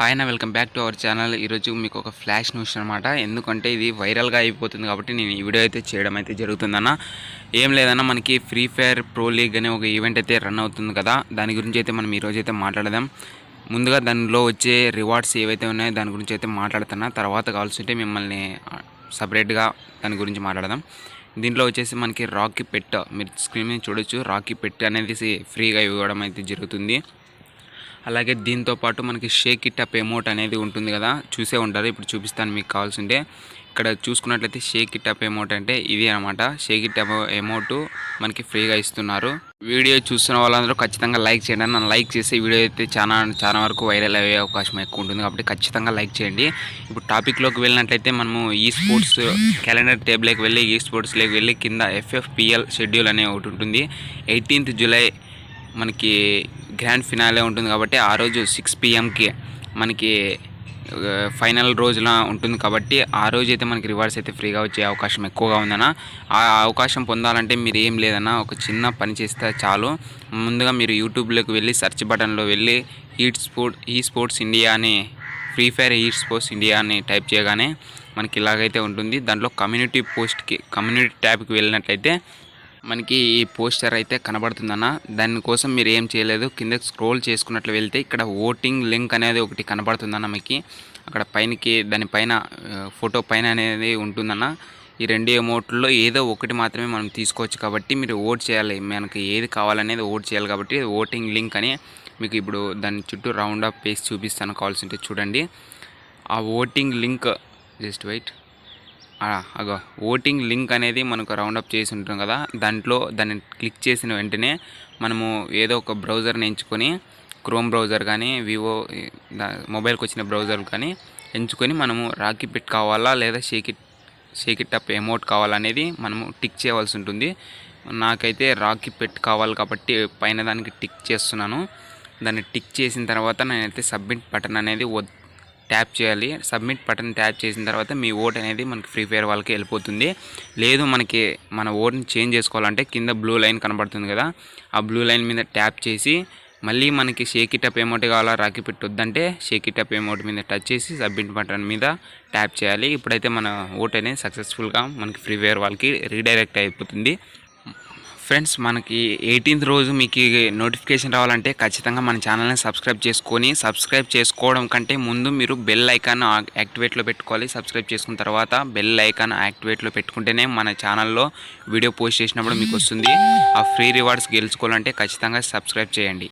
Hi నా welcome back to our channel ఈరోజు మీకు ఒక ఫ్లాష్ న్యూస్ అనమాట ఎందుకంటే ఇది వైరల్గా అయిపోతుంది కాబట్టి నేను ఈ వీడియో అయితే చేయడం అయితే జరుగుతుందన్న ఏం లేదన్నా మనకి ఫ్రీ ఫైర్ ప్రో లీగ్ అనే ఒక ఈవెంట్ అయితే రన్ అవుతుంది కదా. దాని గురించి అయితే మనం ఈరోజు అయితే మాట్లాడదాం. ముందుగా దానిలో వచ్చే రివార్డ్స్ ఏవైతే ఉన్నాయో దాని గురించి అయితే మాట్లాడుతున్నా. తర్వాత కావాల్సి ఉంటే మిమ్మల్ని సపరేట్గా దాని గురించి మాట్లాడదాం. దీంట్లో వచ్చేసి మనకి రాకీ పెట్ మీరు స్క్రీన్ మీద చూడొచ్చు. రాకీ పెట్ అనేది ఫ్రీగా ఇవ్వడం అయితే జరుగుతుంది. అలాగే దీంతో పాటు మనకి షేక్ ఇట్ అప్ ఎమోట్ అనేది ఉంటుంది కదా. చూసే ఉంటారు. ఇప్పుడు చూపిస్తాను మీకు కావాల్సింటే ఇక్కడ చూసుకున్నట్లయితే షేక్ ఇట్ అప్ ఎమోట్ అంటే ఇది అనమాట షేక్ ఇట్ అప్ ఎమోట్ మనకి ఫ్రీగా ఇస్తున్నారు. వీడియో చూస్తున్న వాళ్ళందరూ ఖచ్చితంగా లైక్ చేయండి. నన్ను లైక్ చేసి వీడియో అయితే చాలా చాలా వరకు వైరల్ అయ్యే అవకాశం ఎక్కువ ఉంటుంది కాబట్టి ఖచ్చితంగా లైక్ చేయండి. ఇప్పుడు టాపిక్లోకి వెళ్ళినట్లయితే మనము ఈ స్పోర్ట్స్ క్యాలెండర్ టేబుల్కి వెళ్ళి ఈ స్పోర్ట్స్లోకి వెళ్ళి కింద ఎఫ్ఎఫ్పిఎల్ షెడ్యూల్ అనే ఒకటి ఉంటుంది. ఎయిటీన్త్ జూలై మనకి గ్రాండ్ ఫినాలే ఉంటుంది కాబట్టి ఆ రోజు సిక్స్ పిఎంకి మనకి ఫైనల్ రోజున ఉంటుంది కాబట్టి ఆ రోజు అయితే మనకి రివార్డ్స్ అయితే ఫ్రీగా వచ్చే అవకాశం ఎక్కువగా ఉందన్న. ఆ అవకాశం పొందాలంటే మీరు ఏం లేదన్నా ఒక చిన్న పని చేస్తే చాలు. ముందుగా మీరు యూట్యూబ్లోకి వెళ్ళి సెర్చ్ బటన్లో వెళ్ళి ఈట్ స్పోర్ట్ ఈ స్పోర్ట్స్ ఇండియా అని ఫ్రీ ఫైర్ ఈ స్పోర్ట్స్ ఇండియా అని టైప్ చేయగానే మనకి ఇలాగైతే ఉంటుంది. దాంట్లో కమ్యూనిటీ పోస్ట్కి కమ్యూనిటీ ట్యాబ్కి వెళ్ళినట్లయితే మనకి ఈ పోస్టర్ అయితే కనబడుతుందన్న. దానికోసం మీరు ఏం చేయలేదు. కింద స్క్రోల్ చేసుకున్నట్లు వెళ్తే ఇక్కడ ఓటింగ్ లింక్ అనేది ఒకటి కనబడుతుందన్న మీకు. అక్కడ పైనకి దానిపైన ఫోటో పైన అనేది ఉంటుందన్న. ఈ రెండు అమౌంట్లో ఏదో ఒకటి మాత్రమే మనం తీసుకోవచ్చు కాబట్టి మీరు ఓట్ చేయాలి. మనకి ఏది కావాలనేది ఓట్ చేయాలి కాబట్టి ఓటింగ్ లింక్ అని మీకు ఇప్పుడు దాని చుట్టూ రౌండ్ ఆఫ్ పేస్ చూపిస్తాను. కావాల్సి ఉంటే చూడండి. ఆ ఓటింగ్ లింక్ జస్ట్ వెయిట్. అగో ఓటింగ్ లింక్ అనేది మనకు రౌండప్ చేసి ఉంటాం కదా దాంట్లో దాన్ని క్లిక్ చేసిన వెంటనే మనము ఏదో ఒక బ్రౌజర్ని ఎంచుకొని క్రోమ్ బ్రౌజర్ కానీ వివో దా- మొబైల్కి వచ్చిన బ్రౌజర్ కానీ ఎంచుకొని మనము రాకీ పిట్ కావాలా లేదా shake it shake it up amount కావాలనేది మనము టిక్ చేయవలసి ఉంటుంది. నాకైతే రాకీ పెట్ కావాలి కాబట్టి పైన దానికి టిక్ చేస్తున్నాను. దాన్ని టిక్ చేసిన తర్వాత నేనైతే సబ్మిట్ బటన్ అనేది ట్యాప్ చేయాలి. సబ్మిట్ బటన్ ట్యాప్ చేసిన తర్వాత మీ ఓట్ అనేది మనకి ఫ్రీ ఫైర్ వాళ్ళకి వెళ్ళిపోతుంది. లేదు మనకి మన ఓట్ని చేంజ్ చేసుకోవాలంటే కింద బ్లూ లైన్ కనబడుతుంది కదా. ఆ బ్లూ లైన్ మీద ట్యాప్ చేసి మళ్ళీ మనకి షేక్ ఇట్ ఎమౌంట్ కావాలా రాకి పెట్టొద్దంటే షేక్ ఇట్ ఎమౌంట్ మీద టచ్ చేసి సబ్మిట్ బటన్ మీద ట్యాప్ చేయాలి. ఇప్పుడైతే మన ఓట్ అనేది సక్సెస్ఫుల్గా మనకి ఫ్రీ ఫైర్ వాళ్ళకి రీడైరెక్ట్ అయిపోతుంది. ఫ్రెండ్స్ మనకి ఎయిటీన్త్ రోజు మీకు నోటిఫికేషన్ రావాలంటే ఖచ్చితంగా మన ఛానల్ని సబ్స్క్రైబ్ చేసుకొని సబ్స్క్రైబ్ చేసుకోవడం కంటే ముందు మీరు బెల్ ఐకాన్ యాక్టివేట్లో పెట్టుకోవాలి. సబ్స్క్రైబ్ చేసుకున్న తర్వాత బెల్ ఐకాన్ యాక్టివేట్లో పెట్టుకుంటేనే మన ఛానల్లో వీడియో పోస్ట్ చేసినప్పుడు మీకు వస్తుంది. ఆ ఫ్రీ రివార్డ్స్ గెలుచుకోవాలంటే ఖచ్చితంగా సబ్స్క్రైబ్ చేయండి.